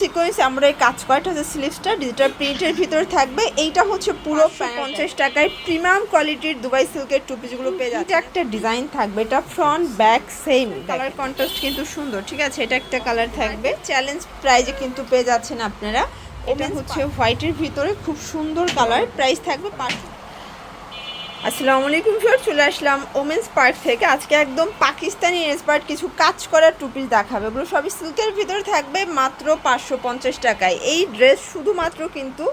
Sequence আমরা এই কাজ করাটা হচ্ছে স্লিভসটা ডিজিটাল প্রিন্টের ভিতরে থাকবে। এইটা হচ্ছে পুরো পঞ্চাশ টাকায় প্রিমিয়াম কোয়ালিটির দুবাই সিল্কের টু পিসগুলো পেয়ে যাচ্ছে এটা একটা ডিজাইন থাকবে এটা front back same colour contrast কিন্তু সুন্দর ঠিক আছে? এটা একটা কালার থাকবে। চ্যালেঞ্জ প্রাইজে কিন্তু পেয়ে যাচ্ছেন আপনারা। এটা হচ্ছে হোয়াইটের ভিতরে খুব সুন্দর কালার প্রাইস থাকবে পাঁচশো আসসালামু আলাইকুম ফিওর চলে আসলাম ওমেন্স পার্ক থেকে। আজকে একদম পাকিস্তানি ইন্সপায়ার্ড কিছু কাজ করা টুপিস দেখাবে। এগুলো সবই সিল্কের ভিতরে থাকবে, মাত্র পাঁচশো পঞ্চাশ টাকায়। এই ড্রেস শুধুমাত্র কিন্তু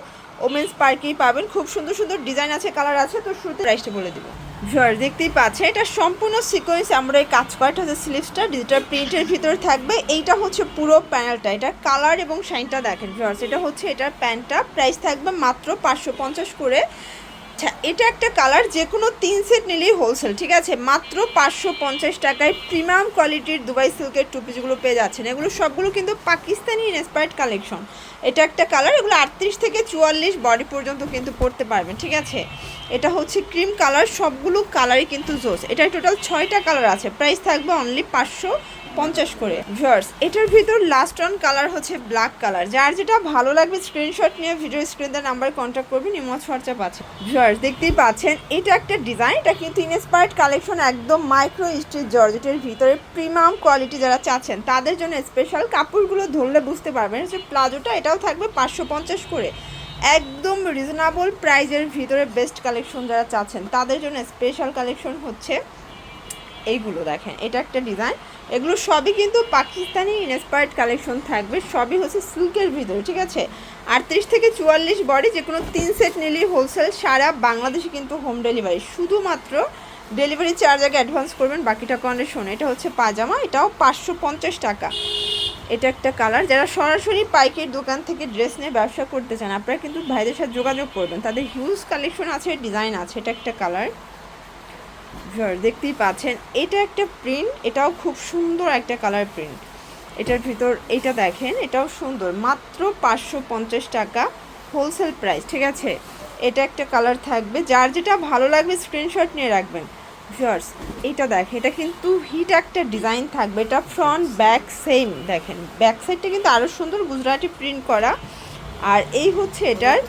ওমেন্স পার্কেই পাবেন। খুব সুন্দর সুন্দর ডিজাইন আছে, কালার আছে, তো শুরুতে প্রাইসটা বলে দেবো। ভিওর দেখতেই পাচ্ছেন, এটা সম্পূর্ণ সিকোয়েন্স, আমরা এই কাজ করাটা হচ্ছে স্লিভসটা, ডিজিটাল প্রিন্টের ভিতরে থাকবে। এইটা হচ্ছে পুরো প্যানেলটা, এটা কালার এবং শাইনটা দেখেন ভিওর্স এটা হচ্ছে এটার প্যান্টটা, প্রাইস থাকবে মাত্র পাঁচশো পঞ্চাশ করে। আচ্ছা এটা একটা কালার যে কোনো তিন সেট নিলেই হোলসেল ঠিক আছে? মাত্র পাঁচশো পঞ্চাশ টাকায় প্রিমিয়াম কোয়ালিটির দুবাই সিল্কের টু পিসগুলো পেয়ে যাচ্ছেন। এগুলো সবগুলো কিন্তু পাকিস্তানি ইন্সপায়ার্ড কালেকশন এটা একটা কালার, এগুলো আটত্রিশ থেকে চুয়াল্লিশ বডি পর্যন্ত কিন্তু পরতে পারবেন, ঠিক আছে? এটা হচ্ছে ক্রিম কালার সবগুলো কালারই কিন্তু জোস এটা টোটাল ছয়টা কালার আছে। প্রাইস থাকবে অনলি পাঁচশো পঞ্চাশ করে। ভিউয়ার্স, এটার ভিতর লাস্ট অন কালার হচ্ছে ব্ল্যাক কালার যার যেটা ভালো লাগবে স্ক্রিনশট নিয়ে ভিডিও স্ক্রিনের নাম্বার কন্ট্যাক্ট করবেন ইমজ হোয়াটসঅ্যাপ আছে। ভিউয়ার্স, দেখতেই পাচ্ছেন, এটা একটা ডিজাইন এটা কিন্তু ইনস্পায়ার্ড কালেকশন একদম মাইক্রো স্ট্রিচ জর্জেটের ভিতরে প্রিমিয়াম কোয়ালিটি যারা চাচ্ছেন, তাদের জন্য স্পেশাল কাপড়গুলো ধরলে বুঝতে পারবেন যে প্লাজোটা, এটাও থাকবে পাঁচশো পঞ্চাশ করে। একদম রিজনেবল প্রাইজের ভিতরে বেস্ট কালেকশন যারা চাচ্ছেন, তাদের জন্য স্পেশাল কালেকশন হচ্ছে এইগুলো দেখেন, এটা একটা ডিজাইন। এগুলো সবই কিন্তু পাকিস্তানি ইনস্পায়ার্ড কালেকশন থাকবে, সবই হচ্ছে সিল্কের ভিতরে, ঠিক আছে? আটত্রিশ থেকে চুয়াল্লিশ বডি যে কোনো তিন সেট নিলেই হোলসেল সারা বাংলাদেশে কিন্তু হোম ডেলিভারি শুধুমাত্র ডেলিভারি চার্জ আগে অ্যাডভান্স করবেন, বাকিটা কন্ডিশন এটা হচ্ছে পাজামা, এটাও পাঁচশো পঞ্চাশ টাকা। এটা একটা কালার যারা সরাসরি পাইকের দোকান থেকে ড্রেস নিয়ে ব্যবসা করতে চান, আপনারা কিন্তু ভাইদের সাথে যোগাযোগ করবেন। তাদের হিউজ কালেকশন আছে ডিজাইন আছে, এটা একটা কালার দেখতেই পাচ্ছেন, এটা একটা প্রিন্ট এটাও খুব সুন্দর একটা কালার প্রিন্ট এটার ভিতর এটা দেখেন, এটাও সুন্দর, মাত্র পাঁচশো পঞ্চাশ টাকা হোলসেল প্রাইস ঠিক আছে? এটা একটা কালার থাকবে, যার যেটা ভালো লাগবে স্ক্রিনশট নিয়ে রাখবেন। ভিউয়ার্স এটা দেখেন, এটা কিন্তু হিট একটা ডিজাইন থাকবে, এটা ফ্রন্ট ব্যাক সেম দেখেন। ব্যাক সাইডটা কিন্তু আরও সুন্দর, গুজরাটি প্রিন্ট করা। আর এই হচ্ছে এটার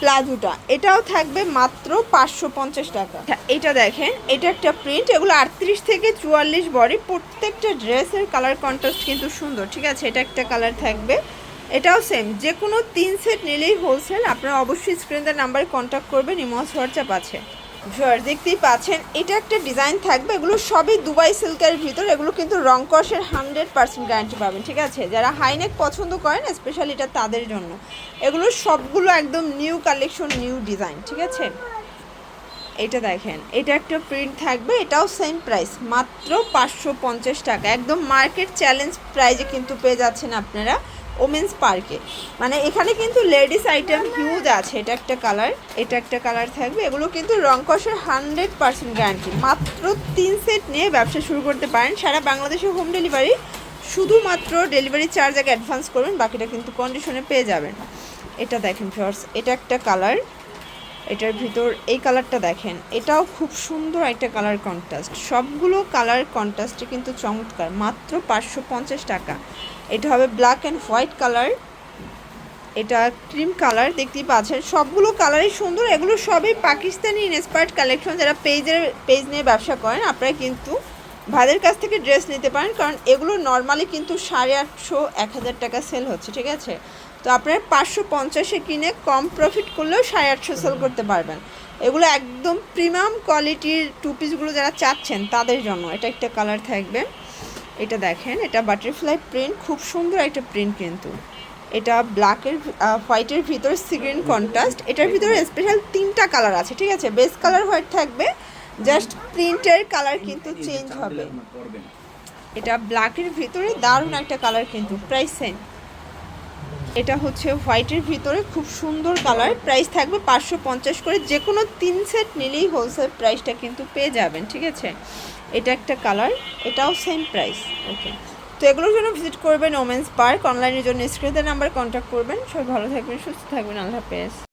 প্লাজোটা। এটাও থাকবে মাত্র পাঁচশো পঞ্চাশ টাকা। আচ্ছা, এটা দেখেন এটা একটা প্রিন্ট এগুলো আটত্রিশ থেকে চুয়াল্লিশ বডি। প্রত্যেকটা ড্রেসের কালার কন্ট্রাস্ট কিন্তু সুন্দর ঠিক আছে? এটা একটা কালার থাকবে। এটাও সেম যে কোনো তিন সেট নিলেই হোলসেল আপনারা অবশ্যই স্ক্রিনের নাম্বারে কন্ট্যাক্ট করবেন ইমস হোয়াটসঅ্যাপ আছে। ভিউয়ার দেখতেই পাচ্ছেন, এটা একটা ডিজাইন থাকবে, এগুলো সবই দুবাই সিল্কের ভিতর, এগুলো কিন্তু রং কষের হান্ড্রেড পার্সেন্ট গ্যারান্টি পাবেন, ঠিক আছে? যারা হাইনেক পছন্দ করেন স্পেশালি এটা তাদের জন্য, এগুলো সবগুলো একদম নিউ কালেকশন নিউ ডিজাইন ঠিক আছে? এটা দেখেন, এটা একটা প্রিন্ট থাকবে, এটাও সেম প্রাইস মাত্র পাঁচশো পঞ্চাশ টাকা, একদম মার্কেট চ্যালেঞ্জ প্রাইজে কিন্তু পেয়ে যাচ্ছেন আপনারা। ওমেন্স পার্কে। মানে এখানে কিন্তু লেডিস আইটেম হিউজ আছে। এটা একটা কালার, এটা একটা কালার থাকবে। এগুলো কিন্তু রংকসের হান্ড্রেড পার্সেন্ট গ্যারান্টি মাত্র তিন সেট নিয়ে ব্যবসা শুরু করতে পারেন। সারা বাংলাদেশে হোম ডেলিভারি শুধুমাত্র ডেলিভারি চার্জ আগে অ্যাডভান্স করবেন, বাকিটা কিন্তু কন্ডিশনে পেয়ে যাবেন। এটা দেখেন ফিওর্স এটা একটা কালার। এটার ভিতর, এই কালারটা দেখেন। এটাও খুব সুন্দর একটা কালার কন্ট্রাস্ট সবগুলো কালার কন্ট্রাস্টে কিন্তু চমৎকার। মাত্র পাঁচশো পঞ্চাশ টাকা। এটা হবে ব্ল্যাক অ্যান্ড হোয়াইট কালার এটা ক্রিম কালার দেখতেই পাচ্ছেন। সবগুলো কালারই সুন্দর। এগুলো সবই পাকিস্তানি ইনস্পায়ার্ড কালেকশন যারা পেজের পেজ নিয়ে ব্যবসা করেন, আপনারা কিন্তু ভাইদের কাছ থেকে ড্রেস নিতে পারেন। কারণ এগুলো নর্মালি কিন্তু সাড়ে আটশো, এক হাজার টাকা সেল হচ্ছে, ঠিক আছে? তো আপনারা পাঁচশো পঞ্চাশে কিনে কম প্রফিট করলেও সাড়ে আটশো সেল করতে পারবেন। এগুলো একদম প্রিমিয়াম কোয়ালিটির টু পিসগুলো যারা চাচ্ছেন, তাদের জন্য। এটা একটা কালার থাকবে। এটা দেখেন, এটা বাটারফ্লাই প্রিন্ট খুব সুন্দর একটা প্রিন্ট কিন্তু। এটা ব্ল্যাকের হোয়াইটের ভিতর সিগ্রিন কন্ট্রাস্ট এটার ভিতরে স্পেশাল তিনটা কালার আছে, ঠিক আছে? বেস কালার হোয়াইট থাকবে জাস্ট প্রিন্টের কালার কিন্তু চেঞ্জ হবে। এটা ব্ল্যাকের ভিতরে দারুণ একটা কালার কিন্তু প্রাইস সেম এটা হচ্ছে হোয়াইটের ভিতরে খুব সুন্দর কালার প্রাইস থাকবে পাঁচশো পঞ্চাশ করে যে কোনো তিন সেট নিলেই হোলসেল প্রাইসটা কিন্তু পেয়ে যাবেন, ঠিক আছে? এটা একটা কালার, এটাও সেম প্রাইস ওকে তো এগুলোর জন্য ভিজিট করবেন ওমেন্স পার্ক অনলাইনের জন্য স্ক্রিনের নাম্বার কন্ট্যাক্ট করবেন। সবাই ভালো থাকবেন, সুস্থ থাকবেন, আল্লাহ হাফেজ।